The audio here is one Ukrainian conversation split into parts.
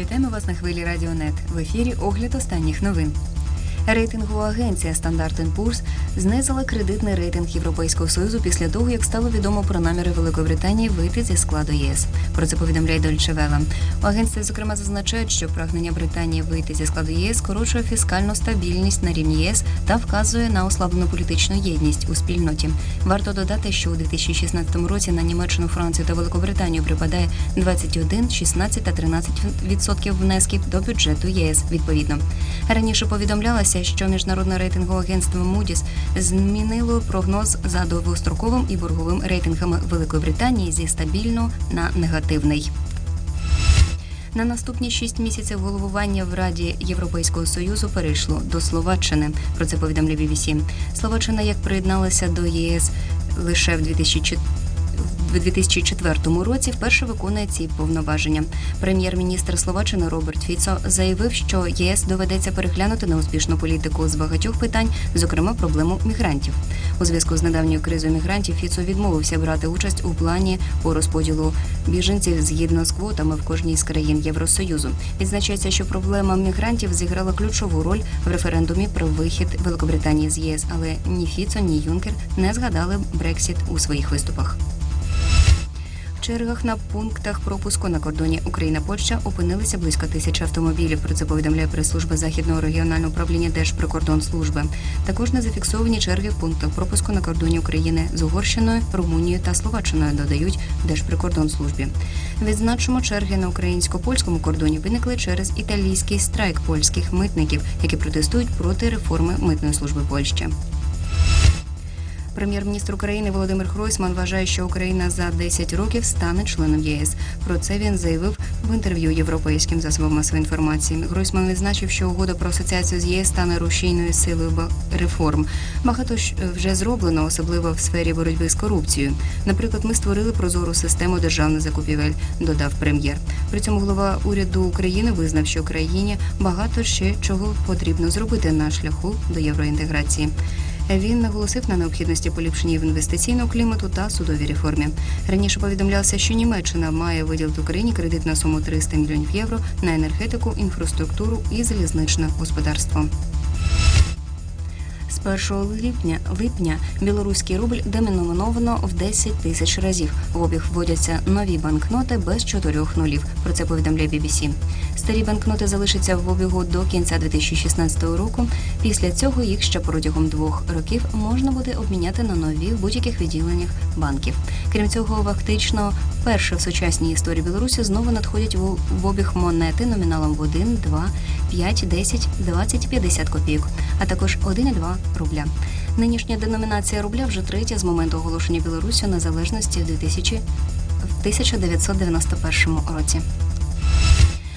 Вітаємо вас на хвилі Радіонет. В ефірі огляд останніх новин. Рейтингова агенція Standard Poor's знизила кредитний рейтинг Європейського союзу після того, як стало відомо про наміри Великобританії вийти зі складу ЄС. Про це повідомляє Deutsche. У агентстві зокрема зазначають, що прагнення Британії вийти зі складу єС скорочує фіскальну стабільність на рівні ЄС та вказує на ослаблену політичну єдність у спільноті. Варто додати, що у 2016 році на Німеччину, Францію та Великобританію припадає 21, 16 та 13 відсотків внесків до бюджету ЄС. Відповідно, раніше повідомлялося, що міжнародне рейтингове агентство Moody's змінило прогноз за довгостроковим і борговим рейтингами Великої Британії зі стабільно на негативний. На наступні шість місяців головування в Раді Європейського союзу перейшло до Словаччини. Про це повідомляє BBC. Словаччина як приєдналася до ЄС лише в 2004 в 2004 році вперше виконує ці повноваження. Прем'єр-міністр Словаччини Роберт Фіцо заявив, що ЄС доведеться переглянути неуспішну політику з багатьох питань, зокрема проблему мігрантів. У зв'язку з недавньою кризою мігрантів Фіцо відмовився брати участь у плані по розподілу біженців згідно з квотами в кожній з країн Євросоюзу. Відзначається, що проблема мігрантів зіграла ключову роль в референдумі про вихід Великобританії з ЄС, але ні Фіцо, ні Юнкер не згадали Брексіт у своїх виступах. Чергах на пунктах пропуску на кордоні Україна-Польща опинилися близько тисячі автомобілів. Про це повідомляє прес-служба західного регіонального управління Держприкордонслужби. Також не зафіксовані черги в пунктах пропуску на кордоні України з Угорщиною, Румунією та Словаччиною. Додають Держприкордонслужбі. Відзначимо, черги на українсько-польському кордоні виникли через італійський страйк польських митників, які протестують проти реформи митної служби Польщі. Прем'єр-міністр України Володимир Гройсман вважає, що Україна за 10 років стане членом ЄС. Про це він заявив в інтерв'ю європейським засобам масової інформації. Гройсман відзначив, що угода про асоціацію з ЄС стане рушійною силою реформ. Багато ж вже зроблено, особливо в сфері боротьби з корупцією. Наприклад, ми створили прозору систему державних закупівель, додав прем'єр. При цьому голова уряду України визнав, що країні багато ще чого потрібно зробити на шляху до євроінтеграції. Він наголосив на необхідності поліпшення інвестиційного клімату та судовій реформі. Раніше повідомлялося, що Німеччина має виділити Україні кредит на суму 300 мільйонів євро на енергетику, інфраструктуру і залізничне господарство. З 1 липня липня білоруський рубль деміноміновано в 10 тисяч разів. В обіг вводяться нові банкноти без чотирьох нулів. Про це повідомляє BBC. Старі банкноти залишаться в обігу до кінця 2016 року. Після цього їх ще протягом двох років можна буде обміняти на нові в будь-яких відділеннях банків. Крім цього, фактично вперше в сучасній історії Білорусі знову надходять в в обіг монети номіналом в 1, 2, 5, 10, 20, 50 копійок, а також 1 і 2 рубля. Нинішня деномінація рубля вже третя з моменту оголошення Білорусі незалежності в 2000 в 1991 році.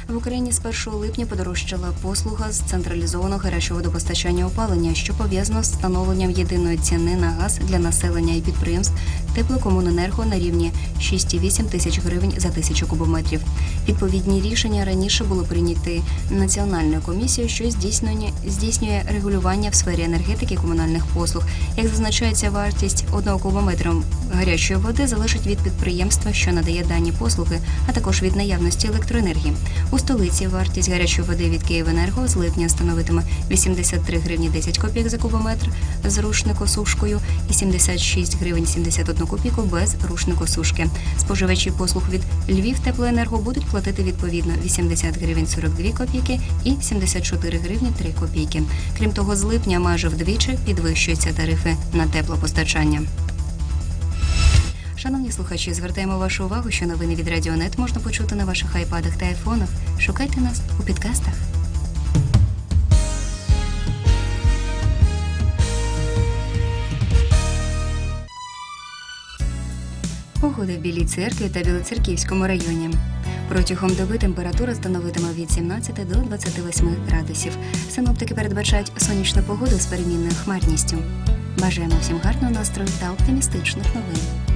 В Україні з 1 липня подорожчала послуга з централізованого гарячого водопостачання опалення, що пов'язано з встановленням єдиної ціни на газ для населення і підприємств теплокомуненерго на рівні 6,8 тисяч гривень за тисячу кубометрів. Відповідні рішення раніше були прийняті національною комісією, що здійснює, здійснює регулювання в сфері енергетики комунальних послуг. Як зазначається, вартість одного кубометра гарячої води залежить від підприємства, що надає дані послуги, а також від наявності електроенергії. У столиці вартість гарячої води від Київенерго з липня становитиме 83 гривні 10 копійок за кубометр з рушникосушкою і 76 гривень 71 копійку без рушникосушки. Споживачі послуг від Львів теплоенерго будуть платити відповідно 80 гривень 42 копійки і 74 гривні 3 копійки. Крім того, з липня майже вдвічі підвищуються тарифи на теплопостачання. Шановні слухачі, звертаємо вашу увагу, що новини від Радіонет можна почути на ваших айпадах та айфонах. Шукайте нас у підкастах. Погода в Білій церкві та Білоцерківському районі. Протягом доби температура становитиме від 17 до 28 градусів. Синоптики передбачають сонячну погоду з перемінною хмарністю. Бажаємо всім гарного настрою та оптимістичних новин.